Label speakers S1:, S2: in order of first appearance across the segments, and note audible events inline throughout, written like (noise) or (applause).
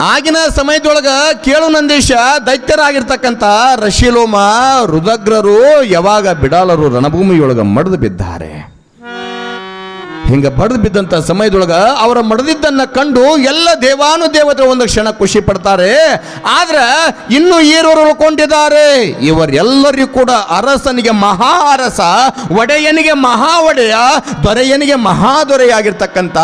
S1: ಆಗಿನ ಸಮಯದೊಳಗ ಕೇಳು ನಂದೀಶ ದೈತ್ಯರಾಗಿರ್ತಕ್ಕಂಥ ರಶಿಲೋಮ ರುದಗ್ರರು ಯಾವಾಗ ಬಿಡಾಲರು ರಣಭೂಮಿಯೊಳಗ ಮಡಿದು ಬಿದ್ದಾರೆ. ಹಿಂಗ ಬಡ್ದು ಬಿದ್ದಂಥ ಸಮಯದೊಳಗ ಅವರ ಮಡದಿದ್ದನ್ನು ಕಂಡು ಎಲ್ಲ ದೇವಾನು ದೇವತೆ ಒಂದು ಕ್ಷಣ ಖುಷಿ ಪಡ್ತಾರೆ. ಆದ್ರೆ ಇನ್ನು ಈರವರು ಉಳ್ಕೊಂಡಿದ್ದಾರೆ. ಇವರೆಲ್ಲರಿಗೂ ಕೂಡ ಅರಸನಿಗೆ ಮಹಾ ಅರಸ ಒಡೆಯನಿಗೆ ಮಹಾ ಒಡೆಯ ದೊರೆಯನಿಗೆ ಮಹಾ ದೊರೆಯಾಗಿರ್ತಕ್ಕಂಥ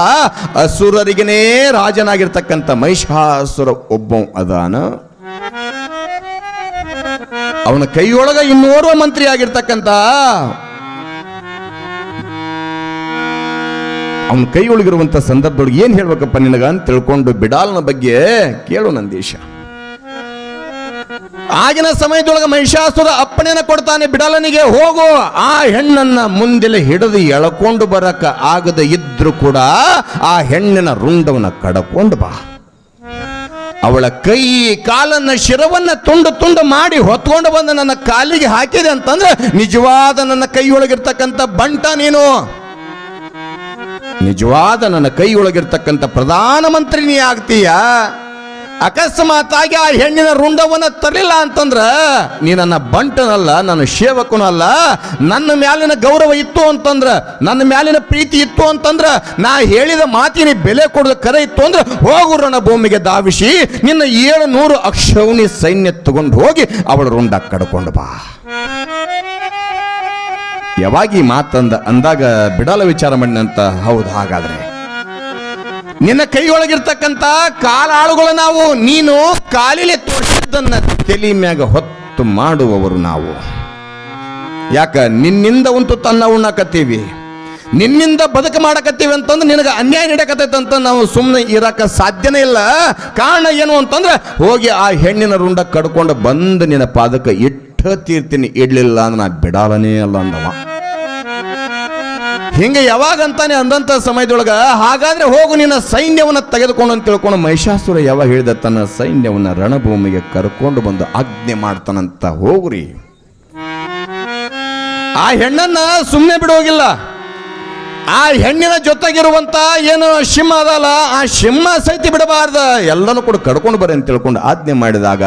S1: ಅಸುರರಿಗನೇ ರಾಜನಾಗಿರ್ತಕ್ಕಂಥ ಮಹಿಷಾಸುರ ಒಬ್ಬ ಅದಾನ. ಅವನ ಕೈಯೊಳಗ ಇನ್ನೋರ್ವ ಮಂತ್ರಿ ಆಗಿರ್ತಕ್ಕಂಥ ಅವನ ಕೈಯೊಳಗಿರುವಂಥ ಸಂದರ್ಭದೊಳಗೆ ಏನು ಹೇಳ್ಬೇಕಪ್ಪ ನಿನಗ ಅಂತ ತಿಳ್ಕೊಂಡು ಬಿಡಾಲ್ನ ಬಗ್ಗೆ ಕೇಳು ನಂದೀಶ ಆಗಿನ ಸಮಯದೊಳಗೆ ಮಹಿಷಾಸುರ ಅಪ್ಪಣೆನ ಕೊಡ್ತಾನೆ, ಬಿಡಾಲನಿಗೆ ಹೋಗು. ಆ ಹೆಣ್ಣನ್ನ ಮುಂದೆಲೆ ಹಿಡಿದು ಎಳ್ಕೊಂಡು ಬರಕ ಆಗದ ಇದ್ರು ಕೂಡ ಆ ಹೆಣ್ಣಿನ ರುಂಡವನ್ನ ಕಡಕೊಂಡು ಬಾ. ಅವಳ ಕೈ ಕಾಲನ್ನ ಶಿರವನ್ನ ತುಂಡು ತುಂಡು ಮಾಡಿ ಹೊತ್ಕೊಂಡು ಬಂದು ನನ್ನ ಕಾಲಿಗೆ ಹಾಕಿದೆ ಅಂತಂದ್ರೆ ನಿಜವಾದ ನನ್ನ ಕೈಯೊಳಗಿರ್ತಕ್ಕಂಥ ಬಂಟ ನೀನು. ನಿಜವಾದ ನನ್ನ ಕೈಯೊಳಗಿರ್ತಕ್ಕಂಥ ಪ್ರಧಾನಮಂತ್ರಿ ನೀ ಆಗ್ತೀಯ? ಅಕಸ್ಮಾತ್ ಆಗಿ ಆ ಹೆಣ್ಣಿನ ರುಂಡವನ್ನ ತರಲಿಲ್ಲ ಅಂತಂದ್ರೆ ನೀ ನನ್ನ ಬಂಟನಲ್ಲ, ನನ್ನ ಸೇವಕನಲ್ಲ ನನ್ನ ಮ್ಯಾಲಿನ ಗೌರವ ಇತ್ತು ಅಂತಂದ್ರ, ನನ್ನ ಮ್ಯಾಲಿನ ಪ್ರೀತಿ ಇತ್ತು ಅಂತಂದ್ರ, ನಾ ಹೇಳಿದ ಮಾತಿನ ಬೆಲೆ ಕೊಡದ ಕರೆ ಇತ್ತು ಅಂದ್ರೆ, ಹೋಗು ರಣ ಭೂಮಿಗೆ ಧಾವಿಸಿ ನಿನ್ನ ಏಳು ನೂರು ಅಕ್ಷೌನಿ ಸೈನ್ಯ ತಗೊಂಡು ಹೋಗಿ ಅವಳ ರುಂಡ ಕಡ್ಕೊಂಡು ಬಾ. ಯಾವಾಗ ಮಾತಂದ ಅಂದಾಗ ಬಿಡಾಲ ವಿಚಾರ ಮಾಡಿನಂತ ಹೌದು ಹಾಗಾದ್ರೆ. ನಿನ್ನ ಕೈಯೊಳಗಿರ್ತಕ್ಕಂಥ ಕಾಲಾಳುಗಳು ನಾವು, ನೀನು ಕಾಲಿಲೆ ತೋರಿಸಿದ್ದನ್ನ ತಲೆ ಮ್ಯಾಗ ಹೊತ್ತು ಮಾಡುವವರು ನಾವು. ಯಾಕ, ನಿನ್ನಿಂದ ಒಂದು ತನ್ನ ಉಣ್ಣಕತ್ತೀವಿ. ನಿನ್ನಿಂದ ಬದುಕು ಮಾಡಕತ್ತೀವಿ ಅಂತಂದ್ರೆ ನಿನಗೆ ಅನ್ಯಾಯ ಅಂತ ನಾವು ಸುಮ್ಮನೆ ಇರಕ ಸಾಧ್ಯನೇ ಇಲ್ಲ. ಕಾರಣ ಏನು ಅಂತಂದ್ರೆ, ಹೋಗಿ ಆ ಹೆಣ್ಣಿನ ರುಂಡ ಕಡ್ಕೊಂಡು ಬಂದು ನಿನ್ನ ಪಾದಕ ಇಟ್ಟ ತೀರ್ತೀನಿ ಇಡ್ಲಿಲ್ಲ ಅಂದ್ರೆ ನಾ ಬಿಡಾಲನೇ ಅಲ್ಲ ಅಂದವ. ಹಿಂಗೆ ಯಾವಾಗ ಅಂತಾನೆ ಅಂದಂತ ಸಮಯದೊಳಗ, ಹಾಗಾದ್ರೆ ಹೋಗು ನಿನ್ನ ಸೈನ್ಯವನ್ನ ತೆಗೆದುಕೊಂಡು ಅಂತ ತಿಳ್ಕೊಂಡು ಮಹಿಷಾಸುರ ಯಾವಾಗ ಹೇಳಿದ ತನ್ನ ಸೈನ್ಯವನ್ನ ರಣಭೂಮಿಗೆ ಕರ್ಕೊಂಡು ಬಂದು ಆಜ್ಞೆ ಮಾಡ್ತಾನಂತ ಹೋಗ್ರಿ. ಆ ಹೆಣ್ಣನ್ನ ಸುಮ್ಮನೆ ಬಿಡೋಗಿಲ್ಲ. ಆ ಹೆಣ್ಣಿನ ಜೊತೆಗಿರುವಂತ ಏನು ಸಿಂಹ ಅದಲ್ಲ, ಆ ಸಿಂಹ ಸೈತಿ ಬಿಡಬಾರ್ದ. ಎಲ್ಲನೂ ಕೂಡ ಕಡ್ಕೊಂಡು ಬರ ಅಂತ ತಿಳ್ಕೊಂಡು ಆಜ್ಞೆ ಮಾಡಿದಾಗ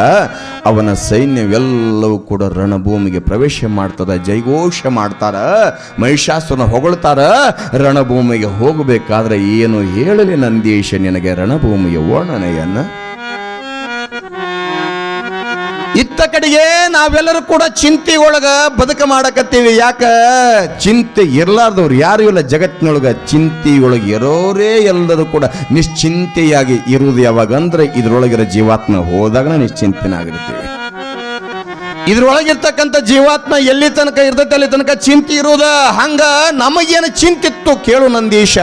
S1: ಅವನ ಸೈನ್ಯವೆಲ್ಲವೂ ಕೂಡ ರಣಭೂಮಿಗೆ ಪ್ರವೇಶ ಮಾಡ್ತದ. ಜೈಘೋಷ ಮಾಡ್ತಾರ ಮಹಿಷಾಸ್ತ್ರನ ಹೊಗಳ್ತಾರ, ರಣಭೂಮಿಗೆ ಹೋಗಬೇಕಾದ್ರೆ ಏನು ಹೇಳಲಿ ನಂದೀಶ ನಿನಗೆ ರಣಭೂಮಿಯ ವರ್ಣನೆಯನ್ನ? ಇತ್ತ ಕಡೆಗೆ ನಾವೆಲ್ಲರೂ ಕೂಡ ಚಿಂತೆ ಒಳಗ ಬದುಕ ಮಾಡಕತ್ತೀವಿ. ಯಾಕ? ಚಿಂತೆ ಇರ್ಲಾರ್ದವ್ರು ಯಾರು ಇಲ್ಲ ಜಗತ್ತಿನೊಳಗ. ಚಿಂತೆಯೊಳಗೆ ಇರೋರೇ ಎಲ್ಲರೂ ಕೂಡ ನಿಶ್ಚಿಂತೆಯಾಗಿ ಇರುವುದು ಯಾವಾಗ ಅಂದ್ರೆ ಇದ್ರೊಳಗಿರೋ ಜೀವಾತ್ಮ ಹೋದಾಗ ನಿಶ್ಚಿಂತನಾಗಿರ್ತೀವಿ. ಇದ್ರೊಳಗಿರ್ತಕ್ಕಂಥ ಜೀವಾತ್ಮ ಎಲ್ಲಿ ತನಕ ಇರ್ತೈತೆ, ಅಲ್ಲಿ ತನಕ ಚಿಂತೆ ಇರುವುದ ಹಂಗ ನಮಗೇನು ಚಿಂತಿತ್ತು ಕೇಳು ನಂದೀಶ.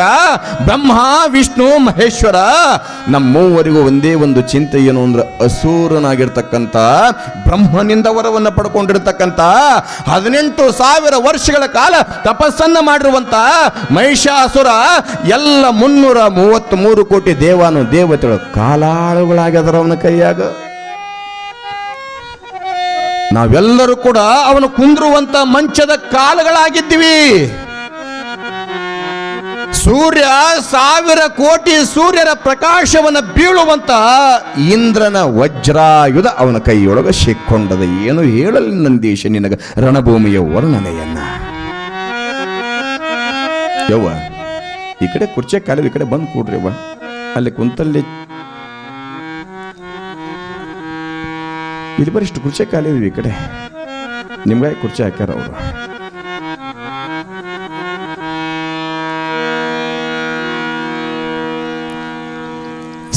S1: ಬ್ರಹ್ಮ, ವಿಷ್ಣು, ಮಹೇಶ್ವರ ನಮ್ಮ ಮೂವರಿಗೂ ಒಂದೇ ಒಂದು ಚಿಂತೆ ಏನು ಅಂದ್ರೆ ಅಸೂರನಾಗಿರ್ತಕ್ಕಂಥ, ಬ್ರಹ್ಮನಿಂದ ವರವನ್ನು ಪಡ್ಕೊಂಡಿರ್ತಕ್ಕಂಥ ಹದಿನೆಂಟು ಸಾವಿರ ವರ್ಷಗಳ ಕಾಲ ತಪಸ್ಸನ್ನ ಮಾಡಿರುವಂತ ಮಹಿಷಾಸುರ, ಎಲ್ಲ ಮುನ್ನೂರ ಮೂವತ್ತ್ ಮೂರು ಕೋಟಿ ದೇವಾನು ದೇವತೆಗಳು ಕಾಲಾಳುಗಳಾಗ್ಯದರ ಅವನ ಕೈಯಾಗ. ನಾವೆಲ್ಲರೂ ಕೂಡ ಅವನು ಕುಂದ್ರುವಂತ ಮಂಚದ ಕಾಲುಗಳಾಗಿದ್ದೀವಿ. ಸೂರ್ಯ ಸಾವಿರ ಕೋಟಿ ಸೂರ್ಯರ ಪ್ರಕಾಶವನ್ನ ಬೀಳುವಂತ ಇಂದ್ರನ ವಜ್ರಾಯುಧ ಅವನ ಕೈಯೊಳಗ ಸಿಕ್ಕೊಂಡದ ಏನು ಹೇಳಲಿ ನಂದೀಶ ನಿನಗ ರಣಭೂಮಿಯ ವರ್ಣನೆಯನ್ನ. ಯವ್ವ, ಈ ಕಡೆ ಕುರ್ಚೆ ಕಾಲು ಈ ಕಡೆ ಬಂದು ಕೂಡ್ರಿ ಅವ್ವ ಅಲ್ಲಿ ಕುಂತಲ್ಲಿ ಇಲ್ಲಿ ಬರಿಷ್ಟು ಕುರ್ಚಿ ಇದೀವಿ ಈ ಕಡೆ. ನಿಮ್ಗೆ ಕುರ್ಚಿ ಹಾಕ್ಯಾರ ಅವರು?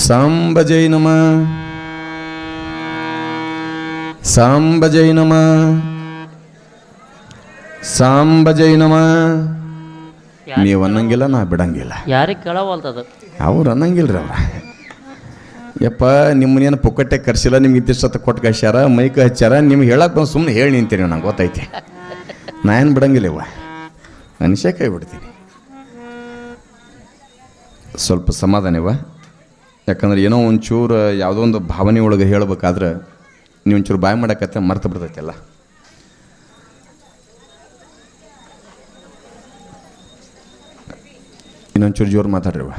S1: ಸಾಂಬ ಜೈ ನಮ. ಸಾಂಬ ಜೈ ನಮ. ಸಾಂಬ ಜೈ ನಮ. ನೀವು ಅನ್ನಂಗಿಲ್ಲ ನಾ ಬಿಡಂಗಿಲ್ಲ.
S2: ಯಾರಿಗೆ ಕೇಳವಲ್ತದ
S1: ಅವ್ರು ಅನ್ನಂಗಿಲ್ರಿ ಅವ್ರ. ಯಪ್ಪ ನಿಮ್ಮನ್ನೇನು ಪುಕ್ಕಟ್ಟೆ ಕರ್ಸಿಲ್ಲ, ನಿಮ್ಗೆ ಇದ್ದಿಷ್ಟು ಕೊಟ್ಟು ಕಳ್ಸ್ಯಾರ ಮೈಕ್ ಹಚ್ಚಾರ ನಿಮ್ಗೆ ಹೇಳಕ್ಕೆ ಬಂದು ಸುಮ್ಮನೆ ಹೇಳಿ ನಿಂತೀನಿ ನಂಗೆ ಗೊತ್ತೈತಿ. ನಾ ಏನು ಬಿಡಂಗಿಲ್ಲ ಇವ. ಮನುಷ್ಯ ಕೈ ಬಿಡ್ತೀನಿ. ಸ್ವಲ್ಪ ಸಮಾಧಾನ ಇವ. ಯಾಕಂದ್ರೆ ಏನೋ ಒಂಚೂರು ಯಾವುದೋ ಒಂದು ಭಾವನೆ ಒಳಗೆ ಹೇಳ್ಬೇಕಾದ್ರೆ ನೀವು ಒಂಚೂರು ಬಾಯ್ ಮಾಡಕತ್ತೆ ಮರ್ತು ಬಿಡ್ತೈತೆಲ್ಲ. ಇನ್ನೊಂಚೂರು ಜೋರು ಮಾತಾಡ್ರಿವ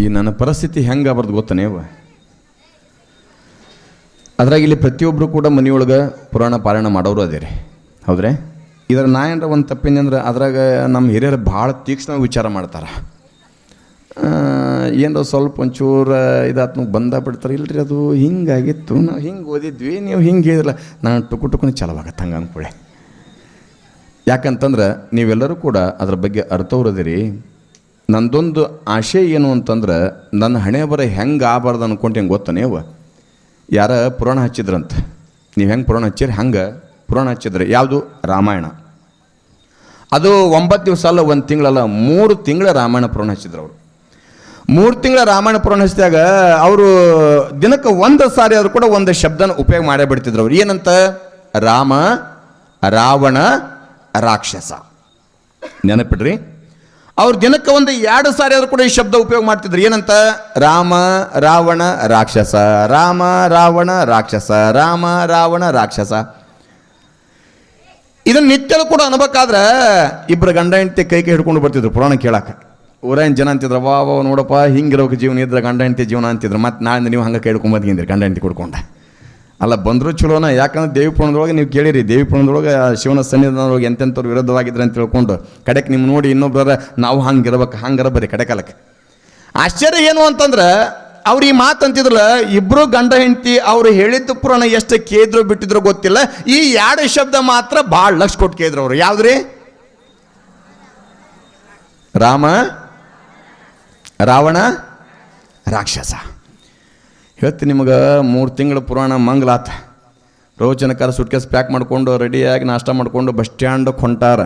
S1: ಈ ನನ್ನ ಪರಿಸ್ಥಿತಿ ಹೆಂಗೆ ಆಗ್ಬಾರ್ದು ಗೊತ್ತ ನೀವು? ಅದ್ರಾಗ ಇಲ್ಲಿ ಪ್ರತಿಯೊಬ್ಬರು ಕೂಡ ಮನೆಯೊಳಗೆ ಪುರಾಣ ಪಾರಾಯಣ ಮಾಡೋರು ಅದೇರಿ. ಹೌದ್ರಿ? ಇದ್ರ ನಾ ಏನಾರ ಒಂದು ತಪ್ಪಿನ ಅಂದ್ರೆ ಅದ್ರಾಗ ನಮ್ಮ ಹಿರಿಯರು ಭಾಳ ತೀಕ್ಷ್ಣ ವಿಚಾರ ಮಾಡ್ತಾರೆ. ಏನರ ಸ್ವಲ್ಪ ಒಂಚೂರು ಇದಾತ್ಮಕ್ಕೆ ಬಂದ ಬಿಡ್ತಾರೆ. ಇಲ್ರಿ ಅದು ಹಿಂಗಾಗಿತ್ತು. ನಾವು ಹಿಂಗೆ ಓದಿದ್ವಿ, ನೀವು ಹಿಂಗೆ ಹೇಳಿದ್ರಲ್ಲ, ನಾನು ಟುಕು ಟುಕುನ ಚಲವಾಗತ್ತೆ ಹಂಗೆ ಅಂದ್ಕೊಳ್ಳಿ ಯಾಕಂತಂದ್ರೆ ನೀವೆಲ್ಲರೂ ಕೂಡ ಅದ್ರ ಬಗ್ಗೆ ಅರ್ಥವ್ರದಿರಿ ನಂದೊಂದು ಆಶೆ ಏನು ಅಂತಂದ್ರೆ, ನನ್ನ ಹಣೆ ಬರ ಹೆಂಗೆ ಆಗಬಾರ್ದು ಅನ್ಕೊಂಡೆ ಹೆಂಗೆ ಗೊತ್ತ ನೀವು? ಯಾರ ಪುರಾಣ ಹಚ್ಚಿದ್ರಂತ. ನೀವು ಹೆಂಗೆ ಪುರಾಣ ಹಚ್ಚಿರಿ? ಹಂಗೆ. ಪುರಾಣ ಹಚ್ಚಿದ್ರೆ ಯಾವುದು? ರಾಮಾಯಣ. ಅದು ಒಂಬತ್ತು ದಿವಸ ಅಲ್ಲ, ಒಂದು ತಿಂಗಳಲ್ಲ ಮೂರು ತಿಂಗಳ ರಾಮಾಯಣ ಪುರಾಣ ಹಚ್ಚಿದ್ರು ಅವರು. ಮೂರು ತಿಂಗಳ ರಾಮಾಯಣ ಪುರಾಣ ಹಚ್ಚಿದಾಗ ಅವರು ದಿನಕ್ಕೆ ಒಂದು ಸಾರಿ ಆದರೂ ಕೂಡ ಒಂದು ಶಬ್ದನ ಉಪಯೋಗ ಮಾಡೇ ಬಿಡ್ತಿದ್ರು ಅವ್ರು. ಏನಂತ? ರಾಮ, ರಾವಣ, ರಾಕ್ಷಸ. ನೆನಪಿಡ್ರಿ. ಅವ್ರು ದಿನಕ್ಕೆ ಒಂದು ಎರಡು ಸಾರಿ ಆದರೂ ಕೂಡ ಈ ಶಬ್ದ ಉಪಯೋಗ ಮಾಡ್ತಿದ್ರು. ಏನಂತ? ರಾಮ, ರಾವಣ, ರಾಕ್ಷಸ. ರಾಮ, ರಾವಣ, ರಾಕ್ಷಸ. ರಾಮ, ರಾವಣ, ರಾಕ್ಷಸ. ಇದನ್ನು ನಿತ್ಯಲೂ ಕೂಡ ಅನ್ಬೇಕಾದ್ರೆ ಇಬ್ಬರು ಗಂಡ ಹೆಂಡತಿ ಕೈ ಕೈ ಹಿಡ್ಕೊಂಡು ಬರ್ತಿದ್ರು ಪುರಾಣ ಕೇಳಾಕ. ಊರೇನು ಜನ ಅಂತಿದ್ರು ವಾ ವಾ ನೋಡಪ್ಪ, ಹಿಂಗಿರೋಕೆ ಜೀವನ ಇದ್ರೆ ಗಂಡ ಹೆಂಡತಿ ಜೀವನ ಅಂತಿದ್ರು. ಮತ್ತೆ ನಾಳೆ ನೀವು ಹಂಗೆ ಕೈ ಹಿಡ್ಕೊಂಡು ಗಂಡ ಹೆಂಡತಿ ಕುಡ್ಕೊಂಡ. ಅಲ್ಲ ಬಂದರೂ ಚಲೋನ, ಯಾಕಂದ್ರೆ ದೇವಿ ಪುಣದೊಳಗೆ ನೀವು ಕೇಳಿರಿ, ದೇವಿ ಪುಣದೊಳಗೆ ಶಿವನ ಸನ್ನಿಧಾನದೊಳಗೆ ಎಂತೆಂಥವ್ರು ವಿರುದ್ಧವಾಗಿದ್ರೆ ಅಂತ ತಿಳ್ಕೊಂಡು, ಕಡೆಕ್ ನಿಮ್ಮ ನೋಡಿ ಇನ್ನೊಬ್ಬರ ನಾವು ಹಂಗೆ ಇರ್ಬೇಕು ಹಂಗರ ಬರೀ ಕಡೆ ಕಾಲಕ್ಕೆ ಆಶ್ಚರ್ಯ ಏನು ಅಂತಂದ್ರೆ, ಅವ್ರು ಈ ಮಾತು ಅಂತಿದ್ರಲ್ಲ, ಇಬ್ರು ಗಂಡ ಹೆಂಡತಿ ಅವ್ರು ಹೇಳಿದ್ದು ಪುರಾಣ ಎಷ್ಟು ಕೇದ್ರು ಬಿಟ್ಟಿದ್ರು ಗೊತ್ತಿಲ್ಲ, ಈ ಎರಡು ಶಬ್ದ ಮಾತ್ರ ಭಾಳ ಲಕ್ಷ ಕೊಟ್ಟು ಕೇದ್ರು ಅವರು. ಯಾವ್ದ್ರಿ? ರಾಮ, ರಾವಣ, ರಾಕ್ಷಸ. ಹೇಳ್ತೀನಿ ನಿಮಗೆ ಮೂರು ತಿಂಗಳು ಪುರಾಣ ಮಂಗ್ಲಾತ ರೋಚನಕಾರ ಸುಟ್ಕೇಸ್ ಪ್ಯಾಕ್ ಮಾಡ್ಕೊಂಡು ರೆಡಿಯಾಗಿ ನಾಷ್ಟ ಮಾಡ್ಕೊಂಡು ಬಸ್ ಸ್ಟ್ಯಾಂಡ್ ಹೊಂಟಾರ.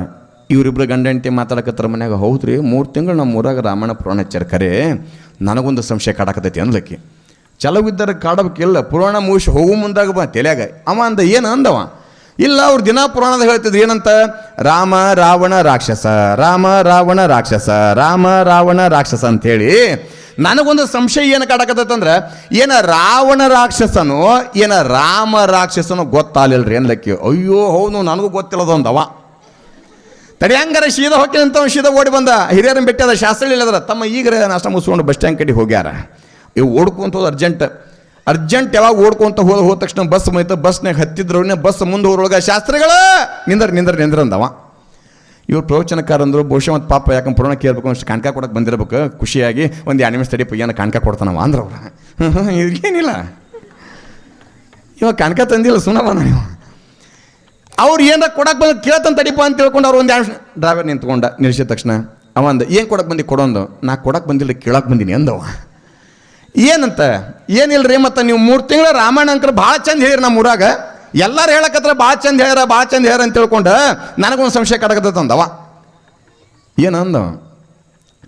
S1: ಇವರಿಬ್ಬರು ಗಂಡ ಹೆಂಡತಿ ಮಾತಾಡಕತ್ತಾರ ಮನ್ಯಾಗ, ಹೌದ್ರಿ, ಮೂರು ತಿಂಗಳು ನಮ್ಮ ಊರಾಗ ರಾಮಾಯಣ ಪುರಾಣ ಹಚ್ಚಾರ ನನಗೊಂದು ಸಂಶಯ ಕಾಡಕತೈತಿ ಅಂದ್ಲಕ್ಕಿ ಚಲವಿದ್ದರೆ ಕಾಡಬೇಕಿಲ್ಲ, ಪುರಾಣ ಮುಗಿಸಿ ಹೋಗು ಮುಂದಾಗ ಬಾ ತಲೆಯಾಗ. ಅವ ಅಂದ, ಏನು ಅಂದವ ಇಲ್ಲ, ಅವ್ರು ದಿನ ಪುರಾಣದ ಹೇಳ್ತಿದ್ರು, ಏನಂತ? ರಾಮ, ರಾವಣ, ರಾಕ್ಷಸ, ರಾಮ, ರಾವಣ, ರಾಕ್ಷಸ, ರಾಮ, ರಾವಣ, ರಾಕ್ಷಸ ಅಂತೇಳಿ ನನಗೊಂದು ಸಂಶಯ ಏನು ಕಾಡಕತ್ತಂದ್ರೆ ಏನ ರಾವಣ ರಾಕ್ಷಸನೋ, ಏನ ರಾಮ ರಾಕ್ಷಸನೋ ಗೊತ್ತಾಲಿಲ್ರಿ ಅನ್ಲಕ್ಕಿ ಅಯ್ಯೋ, ಹೌದು, ನನಗೂ ಗೊತ್ತಿಲ್ಲದೊಂದವ ತಡಿ ಸೀದಾ ಹೊಕ್ಕಿ ಅಂತ ಸೀದಾ ಓಡಿ ಬಂದ. ಹಿರಿಯರನ್ನ ಬೆಟ್ಟದ ಶಾಸ್ತ್ರ ಇಲ್ಲದ್ರ ತಮ್ಮ ಈಗ ನಾಷ್ಟ ಮುಗಿಸ್ಕೊಂಡು ಬಸ್ ಸ್ಟ್ಯಾಂಡ್ ಕಡೆ ಹೋಗ್ಯಾರ. ಇವು ಓಡ್ಕೊಂತ ಹೋದ ಅರ್ಜೆಂಟ್ ಅರ್ಜೆಂಟ್ ಯಾವಾಗ ಓಡ್ಕೊಂತ ಹೋದ ಹೋದ ತಕ್ಷಣ ಬಸ್ ಮೈತ ಬಸ್ನಾಗ ಹತ್ತಿದ್ರು ಬಸ್ ಮುಂದೆ ಹೋರೊಳಗ ಶಾಸ್ತ್ರಿಗಳ ನಿಂದ್ರ, ನಿಂದರ್, ನಿಂದ್ರ ಅಂದವ. ಇವ್ರು ಪ್ರವಚನಕಾರಂದ್ರು, ಬಹುಶಃ ಮತ್ತು ಪಾಪ ಯಾಕಂದ್ರೆ ಪುರಾಣ ಕೇಳ್ಬೇಕು ಅಷ್ಟು ಕಾಣ್ಕ ಕೊಡಕ್ಕೆ ಬಂದಿರಬೇಕು, ಖುಷಿಯಾಗಿ ಒಂದು ಎರಡು ಸ್ಟಡಿ ಏನು ಕಾಣ್ಕ ಕೊಡ್ತಾನವ ಅಂದ್ರ ಅವ್ರು (laughs) ಇದೇನಿಲ್ಲ ಇವಾಗ ಕಾಣ್ಕ ತಂದಿಲ್ಲ ಸುನವ ನೀವು ಅವ್ರು ಏನಾರ ಕೊಡಕ್ಕೆ ಬಂದು ಕೇಳ್ತಾನೆ ತಡಿಪ ಅಂತ ತಿಳ್ಕೊಂಡು ಅವ್ರು ಒಂದು ಡ್ರೈವರ್ ನಿಂತ್ಕೊಂಡ ನಿಲ್ಸಿದ ತಕ್ಷಣ. ಅವ ಅಂದ, ಏನು ಕೊಡಕ್ಕೆ ಬಂದು ಕೊಡೋಂದು? ನಾ ಕೊಡಕ್ಕೆ ಬಂದಿಲ್ಲ ಕೇಳಕ್ಕೆ ಬಂದೀನಿ ಅಂದವ. ಏನಂತ? ಏನಿಲ್ಲ ರೀ ಮತ್ತು ನೀವು ಮೂರು ತಿಂಗಳ ರಾಮಾಯಣ ಅಂಕರು ಭಾಳ ಚಂದ ಹೇಳಿರಿ ನಮ್ಮ ಊರಾಗ ಎಲ್ಲರೂ ಹೇಳಕತ್ರ ಭಾಳ ಚಂದ ಹೇಳ್ಯಾರ ಭಾಳ ಚಂದ ಹೇಳ್ಯಾರ ಅಂತ ತಿಳ್ಕೊಂಡು ನನಗೊಂದು ಸಂಶಯ ಕಡಕತ್ತ ಅಂದವ ಏನಂದ?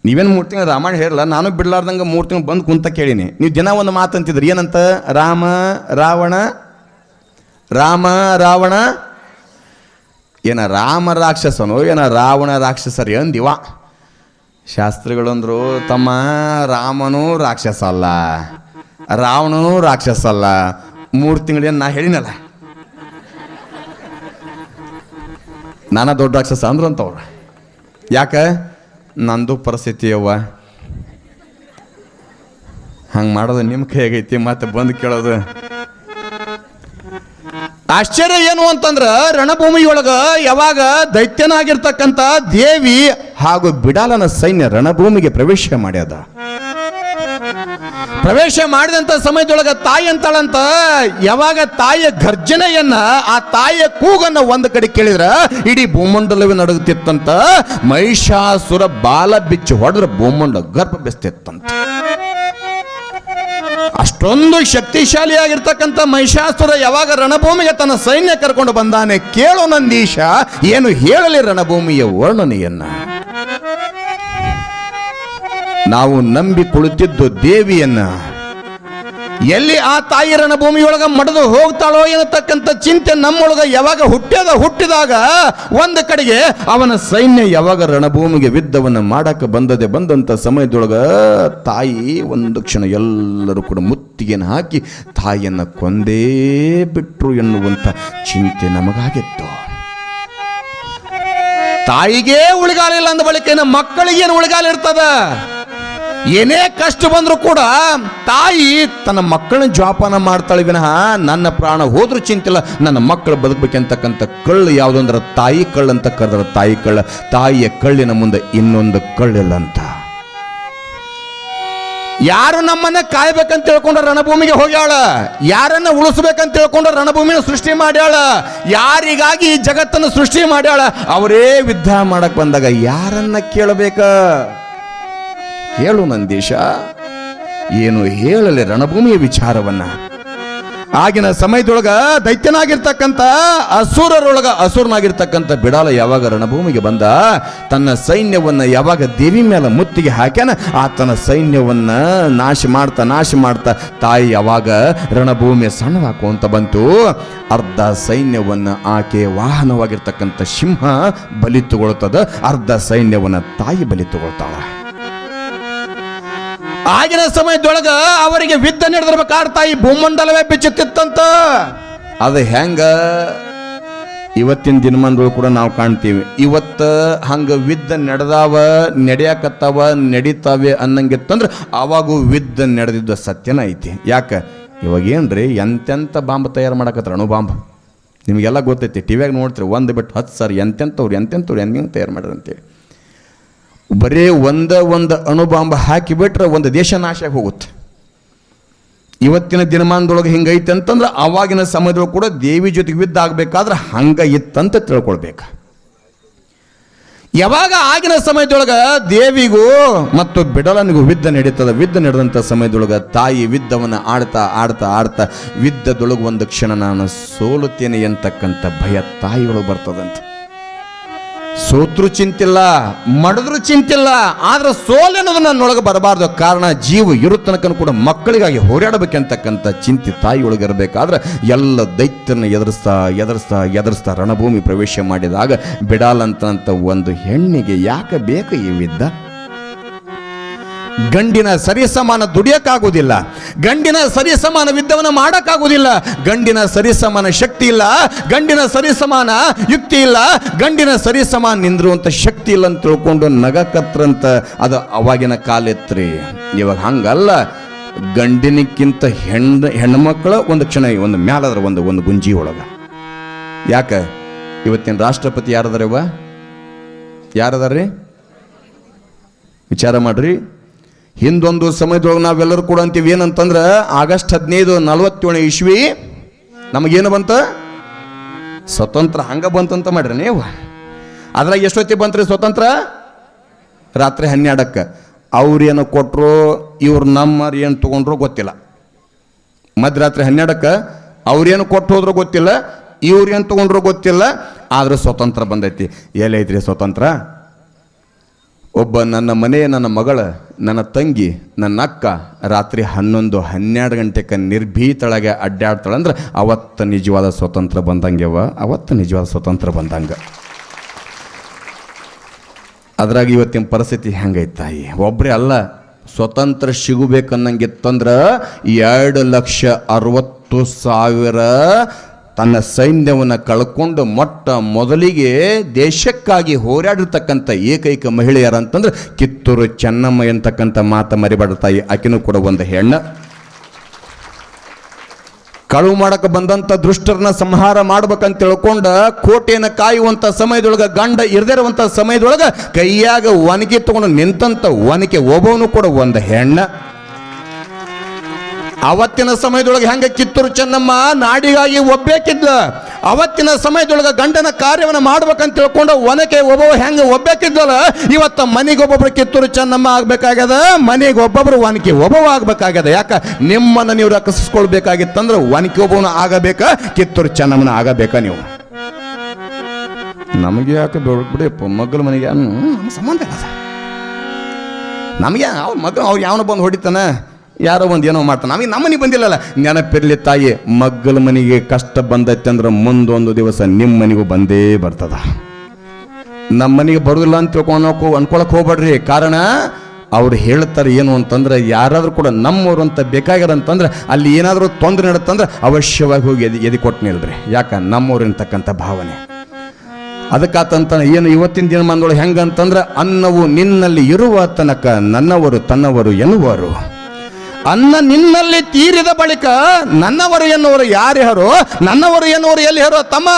S1: ನೀವೇನು ಮೂರು ತಿಂಗಳು ರಾಮಾಯಣ ಹೇಳಲ್ಲ, ನಾನು ಬಿಡ್ಲಾರ್ದಂಗೆ ಮೂರು ತಿಂಗಳು ಬಂದು ಕುಂತ ಕೇಳೀನಿ. ನೀವು ದಿನ ಒಂದು ಮಾತು ಅಂತಿದ್ರಿ, ಏನಂತ? ರಾಮ, ರಾವಣ ರಾಮ, ರಾವಣ. ಏನ ರಾಮ ರಾಕ್ಷಸನು, ಏನ ರಾವಣ ರಾಕ್ಷಸರಿ ಅಂದಿವ. ಶಾಸ್ತ್ರಿಗಳಂದ್ರು, ತಮ್ಮ ರಾಮನೂ ರಾಕ್ಷಸ ಅಲ್ಲ ರಾವಣನೂ ರಾಕ್ಷಸ ಅಲ್ಲ ಮೂರು ತಿಂಗಳೇನು ನಾ ಹೇಳಿನಲ್ಲ. ನಾನಾ ದೊಡ್ಡ ರಾಕ್ಷಸ ಅಂದ್ರಂತವ್ರು. ಯಾಕೆ? ನಂದು ಪರಿಸ್ಥಿತಿ ಅವ್ವ. ಹಂಗೆ ಮಾಡೋದು ನಿಮ್ಮ ಕೈಯಾಗೈತಿ, ಮತ್ತೆ ಬಂದು ಕೇಳೋದು. ಆಶ್ಚರ್ಯ ಏನು ಅಂತಂದ್ರ, ರಣಭೂಮಿಯೊಳಗ ಯಾವಾಗ ದೈತ್ಯನಾಗಿರ್ತಕ್ಕಂಥ ದೇವಿ ಹಾಗೂ ಬಿಡಾಲನ ಸೈನ್ಯ ರಣಭೂಮಿಗೆ ಪ್ರವೇಶ ಮಾಡ್ಯದ. ಪ್ರವೇಶ ಮಾಡಿದಂತ ಸಮಯದೊಳಗ ತಾಯಿ ಅಂತಾಳಂತ, ಯಾವಾಗ ತಾಯಿಯ ಗರ್ಜನೆಯನ್ನ, ಆ ತಾಯಿಯ ಕೂಗನ್ನ ಒಂದು ಕಡೆ ಕೇಳಿದ್ರ, ಇಡೀ ಭೂಮಂಡಲವೇ ನಡುಗುತ್ತಿತ್ತಂತ, ಮಹಿಷಾಸುರ ಬಾಲ ಬಿಚ್ಚಿ ಹೊಡೆದ್ರ ಭೂಮಂಡ ಗರ್ಭ ಬೆಸ್ತಿತ್ತಂತ. ಅಷ್ಟೊಂದು ಶಕ್ತಿಶಾಲಿಯಾಗಿರ್ತಕ್ಕಂಥ ಮಹಿಷಾಸುರ ಯಾವಾಗ ರಣಭೂಮಿಗೆ ತನ್ನ ಸೈನ್ಯ ಕರ್ಕೊಂಡು ಬಂದಾನೆ, ಕೇಳೋ ನಂದೀಶ, ಏನು ಹೇಳಲಿ ರಣಭೂಮಿಯ ವರ್ಣನೆಯನ್ನ. ನಾವು ನಂಬಿ ಕುಳಿತಿದ್ದು ದೇವಿಯನ್ನ. ಎಲ್ಲಿ ಆ ತಾಯಿ ರಣಭೂಮಿಯೊಳಗ ಮಡದು ಹೋಗ್ತಾಳೋ ಎನ್ನತಕ್ಕಂಥ ಚಿಂತೆ ನಮ್ಮೊಳಗ ಯಾವಾಗ ಹುಟ್ಟ್ಯದ ಹುಟ್ಟಿದಾಗ ಒಂದು ಕಡೆಗೆ ಅವನ ಸೈನ್ಯ ಯಾವಾಗ ರಣಭೂಮಿಗೆ ವಿದ್ದವನ ಮಾಡಕ್ಕೆ ಬಂದದೆ ಬಂದಂಥ ಸಮಯದೊಳಗ ತಾಯಿ ಒಂದು ಕ್ಷಣ ಎಲ್ಲರೂ ಕೂಡ ಮುತ್ತಿಗೆಯನ್ನು ಹಾಕಿ ತಾಯಿಯನ್ನು ಕೊಂದೇ ಬಿಟ್ರು ಎನ್ನುವಂಥ ಚಿಂತೆ ನಮಗಾಗಿತ್ತು. ತಾಯಿಗೆ ಉಳಿಗಾಲ ಇಲ್ಲ ಅಂದ ಬಳಿಕ ಮಕ್ಕಳಿಗೇನು ಉಳಿಗಾಲ ಇರ್ತದ? ಏನೇ ಕಷ್ಟ ಬಂದರೂ ಕೂಡ ತಾಯಿ ತನ್ನ ಮಕ್ಕಳನ್ನ ಜೋಪಾನ ಮಾಡ್ತಾಳೆ ವಿನಃ ನನ್ನ ಪ್ರಾಣ ಹೋದ್ರೂ ಚಿಂತಿಲ್ಲ, ನನ್ನ ಮಕ್ಕಳು ಬದುಕಬೇಕಂತಕ್ಕಂಥ ಕಳ್ಳು ಯಾವುದಂದ್ರೆ ತಾಯಿ ಕಳ್ಳು ಅಂತ ಕರೆದ್ರೆ ತಾಯಿ ಕಳ್ಳ. ತಾಯಿಯ ಕಳ್ಳಿನ ಮುಂದೆ ಇನ್ನೊಂದು ಕಳ್ಳಿಲ್ಲ ಅಂತ ಯಾರು ನಮ್ಮನ್ನ ಕಾಯ್ಬೇಕಂತ ತಿಳ್ಕೊಂಡ ರಣಭೂಮಿಗೆ ಹೋಗ್ಯಾಳ? ಯಾರನ್ನ ಉಳಿಸ್ಬೇಕಂತ ತಿಳ್ಕೊಂಡ ರಣಭೂಮಿನ ಸೃಷ್ಟಿ ಮಾಡ್ಯಾಳ? ಯಾರಿಗಾಗಿ ಜಗತ್ತನ್ನು ಸೃಷ್ಟಿ ಮಾಡ್ಯಾಳ? ಅವರೇ ಯುದ್ಧ ಮಾಡಕ್ ಬಂದಾಗ ಯಾರನ್ನ ಕೇಳಬೇಕ? ಕೇಳು ನಂದೀಶ. ಏನು ಹೇಳಲಿ ರಣಭೂಮಿಯ ವಿಚಾರವನ್ನ. ಆಗಿನ ಸಮಯದೊಳಗ ದೈತ್ಯನಾಗಿರ್ತಕ್ಕಂಥ ಅಸುರರೊಳಗ ಅಸುರನಾಗಿರ್ತಕ್ಕಂಥ ಬಿಡಾಲ ಯಾವಾಗ ರಣಭೂಮಿಗೆ ಬಂದ? ತನ್ನ ಸೈನ್ಯವನ್ನ ಯಾವಾಗ ದೇವಿ ಮೇಲೆ ಮುತ್ತಿಗೆ ಹಾಕ್ಯಾನ? ಆತನ ಸೈನ್ಯವನ್ನ ನಾಶ ಮಾಡ್ತಾ ನಾಶ ಮಾಡ್ತಾ ತಾಯಿ ಯಾವಾಗ ರಣಭೂಮಿಯ ಸಣ್ಣದಾಕುವಂತ ಬಂತು. ಅರ್ಧ ಸೈನ್ಯವನ್ನ ಆಕೆ ವಾಹನವಾಗಿರ್ತಕ್ಕಂಥ ಸಿಂಹ ಬಲಿ ತಗೊಳ್ತದ. ಅರ್ಧ ಸೈನ್ಯವನ್ನ ತಾಯಿ ಬಲಿ ತಗೊಳ್ತಾಳ. ಆಗಿನ ಸಮಯದೊಳಗ ಅವರಿಗೆ ವಿದ್ಯೆ ನಡೆದಿರ್ಬೇಕಾದ್ರೆ ತಾಯಿ ಭೂಮಂಡಲವೇ ಬಿಚ್ಚುತ್ತಿತ್ತಂತ. ಅದು ಹೆಂಗ? ಇವತ್ತಿನ ದಿನಮಾನದೊಳಗೆ ಕೂಡ ನಾವು ಕಾಣ್ತೀವಿ. ಇವತ್ತು ಹಂಗೆ ವಿದ್ಯೆ ನಡೆದಾವ, ನಡೆಯಕತ್ತಾವ, ನಡೀತಾವೆ ಅನ್ನಂಗಿತ್ತಂದ್ರೆ ಅವಾಗೂ ವಿದ್ಯೆ ನಡೆದಿದ್ದ ಸತ್ಯನ ಐತಿ. ಯಾಕೆ? ಇವಾಗ ಏನ್ರಿ ಎಂತೆಂಥ ಬಾಂಬ್ ತಯಾರು ಮಾಡಕತ್ತಾರ ಅಣು ಬಾಂಬ್? ನಿಮಗೆಲ್ಲ ಗೊತ್ತೈತಿ, ಟಿವ್ಯಾಗ ನೋಡ್ತೀರಿ, ಒಂದು ಬಿಟ್ಟು ಹತ್ತು ಸರ್ ಎಂತೆಂಥವ್ರು ಎಂತೆಂಥವ್ರು ಹೆಂಗೆ ತಯಾರು ಮಾಡ್ರಿ ಅಂತೇಳಿ ಬರೀ ಒಂದ ಒಂದು ಅಣುಬಾಂಬ ಹಾಕಿಬಿಟ್ರೆ ಒಂದು ದೇಶ ನಾಶ ಹೋಗುತ್ತೆ ಇವತ್ತಿನ ದಿನಮಾನದೊಳಗೆ ಹಿಂಗೈತೆ ಅಂತಂದ್ರೆ ಆವಾಗಿನ ಸಮಯದೊಳಗೆ ಕೂಡ ದೇವಿ ಜೊತೆಗೆ ಯುದ್ಧ ಆಗಬೇಕಾದ್ರೆ ಹಂಗ ಇತ್ತಂತ ತಿಳ್ಕೊಳ್ಬೇಕು. ಯಾವಾಗ ಆಗಿನ ಸಮಯದೊಳಗೆ ದೇವಿಗೂ ಮತ್ತು ಬಿಡಲನಿಗೂ ವಿದ್ದ ನಡೀತದ ವಿದ್ದ ನಡೆದಂಥ ಸಮಯದೊಳಗೆ ತಾಯಿ ವಿದ್ದವನ್ನು ಆಡ್ತಾ ಆಡ್ತಾ ಆಡ್ತಾ ವಿದ್ದದೊಳಗೆ ಒಂದು ಕ್ಷಣ ನಾನು ಸೋಲುತ್ತೇನೆ ಅಂತಕ್ಕಂಥ ಭಯ ತಾಯಿಗಳು ಬರ್ತದಂತೆ. ಸೋತ್ರು ಚಿಂತಿಲ್ಲ, ಮಡದ್ರು ಚಿಂತಿಲ್ಲ, ಆದ್ರೆ ಸೋಲೆನ್ನೋದು ನನ್ನೊಳಗೆ ಬರಬಾರ್ದು. ಕಾರಣ ಜೀವ ಇರೋ ಕೂಡ ಮಕ್ಕಳಿಗಾಗಿ ಹೋರಾಡಬೇಕಂತಕ್ಕಂಥ ಚಿಂತೆ ತಾಯಿಯೊಳಗೆ ಇರಬೇಕಾದ್ರೆ ಎಲ್ಲ ದೈತ್ಯನ ಎದುರಿಸ್ತಾ ಎದುರಿಸ್ತಾ ಎದುರಿಸ್ತಾ ರಣಭೂಮಿ ಪ್ರವೇಶ ಮಾಡಿದಾಗ ಬಿಡಾಲಂತಂತ ಒಂದು ಹೆಣ್ಣಿಗೆ ಯಾಕೆ ಬೇಕು ಈ ಗಂಡಿನ ಸರಿಸಮಾನ ದುಡಿಯಕ್ಕಾಗುವುದಿಲ್ಲ. ಗಂಡಿನ ಸರಿಸಮಾನ ವಿದ್ಯವನ್ನು ಮಾಡಕ್ಕಾಗುವುದಿಲ್ಲ. ಗಂಡಿನ ಸರಿಸಮಾನ ಶಕ್ತಿ ಇಲ್ಲ. ಗಂಡಿನ ಸರಿಸಮಾನ ಯುಕ್ತಿ ಇಲ್ಲ. ಗಂಡಿನ ಸರಿಸಮಾನ ನಿಂದಿರುವಂಥ ಶಕ್ತಿ ಇಲ್ಲ ಅಂತ ತಿಳ್ಕೊಂಡು ನಗಕತ್ರಂತ ಅದು ಅವಾಗಿನ ಕಾಲೆತ್ರಿ. ಇವಾಗ ಹಂಗಲ್ಲ. ಗಂಡಿನಕ್ಕಿಂತ ಹೆಣ್ಣ ಹೆಣ್ಮಕ್ಳ ಒಂದು ಕ್ಷಣ, ಒಂದು ಮ್ಯಾಲದ್ರ ಒಂದು ಒಂದು ಗುಂಜಿ ಒಳಗ. ಯಾಕೆ? ಇವತ್ತಿನ ರಾಷ್ಟ್ರಪತಿ ಯಾರದಾರವ ಯಾರದಾರ್ರಿ? ವಿಚಾರ ಮಾಡ್ರಿ. ಹಿಂದೊಂದು ಸಮಯದೊಳಗೆ ನಾವೆಲ್ಲರೂ ಕೂಡ ಅಂತೀವಿ, ಏನಂತಂದ್ರೆ ಆಗಸ್ಟ್ ಹದಿನೈದು ನಲವತ್ತೇಳು ಇಸ್ವಿ ನಮಗೇನು ಬಂತ? ಸ್ವತಂತ್ರ ಹಂಗ ಬಂತಂತ ಮಾಡ್ರಿ ನೀವು. ಅದ್ರಾಗ ಎಷ್ಟೊತ್ತಿ ಬಂತ್ರಿ ಸ್ವತಂತ್ರ? ರಾತ್ರಿ ಹನ್ನೆರಡಕ್ಕೆ. ಅವ್ರೇನು ಕೊಟ್ಟರು ಇವ್ರು ನಮ್ಮರು ಏನು ತೊಗೊಂಡ್ರು ಗೊತ್ತಿಲ್ಲ. ಮಧ್ಯರಾತ್ರಿ ಹನ್ನೆರಡಕ್ಕೆ ಅವ್ರೇನು ಕೊಟ್ಟು ಹೋದ್ರು ಗೊತ್ತಿಲ್ಲ ಇವ್ರೇನು ತೊಗೊಂಡ್ರು ಗೊತ್ತಿಲ್ಲ, ಆದರೂ ಸ್ವತಂತ್ರ ಬಂದೈತಿ. ಎಲ್ಲೈತ್ರಿ ಸ್ವತಂತ್ರ? ಒಬ್ಬ ನನ್ನ ಮನೆಯ ನನ್ನ ಮಗಳ, ನನ್ನ ತಂಗಿ, ನನ್ನ ಅಕ್ಕ ರಾತ್ರಿ ಹನ್ನೊಂದು ಹನ್ನೆರಡು ಗಂಟೆಗೆ ನಿರ್ಭೀತಳಾಗೆ ಅಡ್ಡಾಡ್ತಾಳೆ ಅಂದ್ರೆ ಅವತ್ತು ನಿಜವಾದ ಸ್ವತಂತ್ರ ಬಂದಂಗೆವ ಅವತ್ತು ನಿಜವಾದ ಸ್ವತಂತ್ರ ಬಂದಂಗ. ಅದ್ರಾಗ ಇವತ್ತಿನ ಪರಿಸ್ಥಿತಿ ಹೆಂಗೈತೆ ತಾಯಿ? ಒಬ್ಬರೇ ಅಲ್ಲ, ಸ್ವತಂತ್ರ ಸಿಗಬೇಕನ್ನಂಗಿತ್ತಂದ್ರೆ ಎರಡು ಲಕ್ಷ ಅರವತ್ತು ಸಾವಿರ ತನ್ನ ಸೈನ್ಯವನ್ನು ಕಳ್ಕೊಂಡು ಮೊಟ್ಟ ಮೊದಲಿಗೆ ದೇಶಕ್ಕಾಗಿ ಹೋರಾಡಿರ್ತಕ್ಕಂಥ ಏಕೈಕ ಮಹಿಳೆಯರಂತಂದ್ರೆ ಕಿತ್ತೂರು ಚೆನ್ನಮ್ಮ ಎಂತಕ್ಕಂಥ ಮಾತ ಮರಿಬಾರ್ದು ತಾಯಿ. ಆಕೆನೂ ಕೂಡ ಒಂದು ಹೆಣ್ಣು. ಕಳುವು ಮಾಡಕ್ಕೆ ಬಂದಂತ ದುಷ್ಟರನ್ನ ಸಂಹಾರ ಮಾಡ್ಬೇಕಂತ ತಿಳ್ಕೊಂಡ ಕೋಟೆಯನ್ನು ಕಾಯುವಂತ ಸಮಯದೊಳಗೆ, ಗಂಡ ಇರದಿರುವಂತ ಸಮಯದೊಳಗೆ ಕೈಯಾಗ ಒನಕೆ ತಗೊಂಡು ನಿಂತಂಥ ಒನಕೆ ಒಬ್ಬವನು ಕೂಡ ಒಂದು ಹೆಣ್ಣ. ಅವತ್ತಿನ ಸಮಯದೊಳಗೆ ಹೆಂಗ ಕಿತ್ತೂರು ಚೆನ್ನಮ್ಮ ನಾಡಿಗಾಗಿ ಒಬ್ಬೇಕಿದ್ಲ ಅವತ್ತಿನ ಸಮಯದೊಳಗೆ ಗಂಡನ ಕಾರ್ಯವನ್ನು ಮಾಡ್ಬೇಕಂತ ತಿಳ್ಕೊಂಡು ಒನಕೆ ಒಬ್ಬ ಹೆಂಗ ಇವತ್ತ ಮನೆಗೆ ಒಬ್ಬೊಬ್ರು ಕಿತ್ತೂರು ಚೆನ್ನಮ್ಮ ಆಗ್ಬೇಕಾಗ್ಯದ? ಮನೆಗೆ ಒಬ್ಬೊಬ್ರು ಒನಕೆ ಒಬ್ಬವ ಆಗ್ಬೇಕಾಗ್ಯದ? ಯಾಕ? ನಿಮ್ಮನ್ನ ನೀವು ರಕ್ಷಿಸ್ಕೊಳ್ಬೇಕಾಗಿತ್ತಂದ್ರೆ ಒನಕೆ ಒಬ್ಬನ ಆಗಬೇಕ, ಕಿತ್ತೂರು ಚೆನ್ನಮ್ಮನ ಆಗಬೇಕ ನೀವು. ನಮಗೆ ಯಾಕೆ ಬಿಡಿಯಪ್ಪ ಮಗ್ಗಲ ಮನೆಗೆ ನಮ್ಮ ಸಂಬಂಧ ಇಲ್ಲ ನಮಗೆ ಅವ್ರ ಮಗ ಅವ್ರು ಯಾವನ ಬಂದು ಹೊಡಿತಾನ? ಯಾರೋ ಒಂದು ಏನೋ ಮಾಡ್ತಾನೆ. ನಮಗೆ ನಮ್ಮ ಮನೆಗೆ ಬಂದಿಲ್ಲಲ್ಲ. ನೆನಪಿರಲಿ ತಾಯಿ, ಮಗ್ಗಲ ಮನೆಗೆ ಕಷ್ಟ ಬಂದೈತೆ ಅಂದ್ರೆ ಮುಂದೊಂದು ದಿವಸ ನಿಮ್ಮ ಮನೆಗೂ ಬಂದೇ ಬರ್ತದ. ನಮ್ಮ ಬರೋದಿಲ್ಲ ಅಂತ ತಿಳ್ಕೊಳಕ್ಕೆ ಅನ್ಕೊಳಕ್ ಹೋಗ್ಬೇಡ್ರಿ. ಕಾರಣ, ಅವ್ರು ಹೇಳ್ತಾರೆ ಏನು ಅಂತಂದ್ರೆ, ಯಾರಾದರೂ ಕೂಡ ನಮ್ಮವರು ಅಂತ ಬೇಕಾಗ್ಯದ ಅಂತಂದ್ರೆ, ಅಲ್ಲಿ ಏನಾದರೂ ತೊಂದರೆ ನಡುತ್ತಂದ್ರೆ ಅವಶ್ಯವಾಗಿ ಹೋಗಿ ಎದಿ ಎದಿ ಕೊಟ್ಟು ನಿಲ್ರಿ. ಯಾಕ? ನಮ್ಮವ್ರು ಭಾವನೆ. ಅದಕ್ಕಾತಂತ ಏನು ಇವತ್ತಿನ ದಿನಮಾನದೊಳಗೆ ಹೆಂಗಂತಂದ್ರೆ, ಅನ್ನವು ನಿನ್ನಲ್ಲಿ ಇರುವ ತನಕ ನನ್ನವರು ತನ್ನವರು ಎನ್ನುವರು. ಅನ್ನ ನಿನ್ನಲ್ಲಿ ತೀರಿದ ಬಳಿಕ ನನ್ನವರು ಎನ್ನುವರು ಯಾರು ಯಾರೋ ನನ್ನವರು ಎನ್ನುವರು ಎಲ್ಲಿ ಹೇರೋ ತಮ್ಮ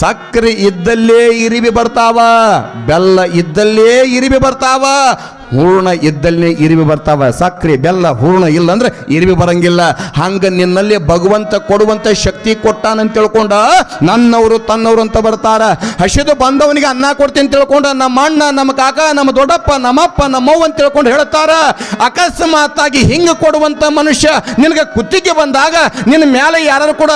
S1: ಸಕ್ಕರೆ ಇದ್ದಲ್ಲೇ ಇರಿವಿ ಬರ್ತಾವ, ಬೆಲ್ಲ ಇದ್ದಲ್ಲೇ ಇರಿವಿ ಬರ್ತಾವ ಹೂರ್ಣ ಇದ್ದಲ್ಲಿ ಇರಿವಿ ಬರ್ತಾವ. ಸಕ್ರಿ, ಬೆಲ್ಲ, ಹೂರ್ಣ ಇಲ್ಲ ಅಂದ್ರೆ ಇರಿವಿ ಬರಂಗಿಲ್ಲ. ಹಂಗ ನಿನ್ನಲ್ಲಿ ಭಗವಂತ ಕೊಡುವಂತ ಶಕ್ತಿ ಕೊಟ್ಟಾನಂತ ತಿಳ್ಕೊಂಡ ನನ್ನವರು ತನ್ನವರು ಅಂತ ಬರ್ತಾರ. ಹಸಿದು ಬಂದವನಿಗೆ ಅನ್ನ ಕೊಡ್ತೀನಿ ತಿಳ್ಕೊಂಡ ನಮ್ಮ ಅಣ್ಣ, ನಮ್ಮ ಕಾಕ, ನಮ್ಮ ದೊಡ್ಡಪ್ಪ ನಮ್ಮಪ್ಪ ನಮ್ಮವ್ವ ಅಂತ ತಿಳ್ಕೊಂಡು ಹೇಳ್ತಾರ. ಅಕಸ್ಮಾತ್ತಾಗಿ ಹಿಂಗ ಕೊಡುವಂತ ಮನುಷ್ಯ ನಿನಗೆ ಕುತ್ತಿಗೆ ಬಂದಾಗ ನಿನ್ನ ಮೇಲೆ ಯಾರು ಕೂಡ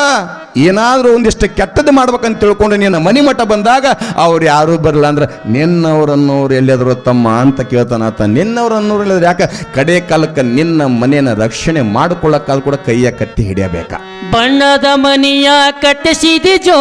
S1: ಏನಾದರೂ ಒಂದಿಷ್ಟು ಕೆಟ್ಟದ್ದು ಮಾಡ್ಬೇಕಂತ ತಿಳ್ಕೊಂಡು ನಿನ್ನ ಮನಿ ಮಠ ಬಂದಾಗ ಅವ್ರು ಯಾರೂ ಬರಲ್ಲ ಅಂದ್ರೆ ನಿನ್ನವರನ್ನೋರು ಎಲ್ಲಿದ್ರು ತಮ್ಮ ಅಂತ ಕೇಳ್ತಾನ ಆತ. ನಿನ್ನವರನ್ನೋರು ಎಲ್ಲಿದ್ರು ಯಾಕೆ? ಕಡೆ ಕಾಲಕ್ಕೆ ನಿನ್ನ ಮನೆಯನ್ನು ರಕ್ಷಣೆ ಮಾಡ್ಕೊಳ್ಳೋಕ್ಕಾದ್ರೂ ಕೂಡ ಕೈಯ ಕಟ್ಟಿ ಹಿಡಿಯಬೇಕಾ?
S2: ಬಣ್ಣದ ಮನೆಯ ಕಟ್ಟಿಸಿದಿ ಜೋ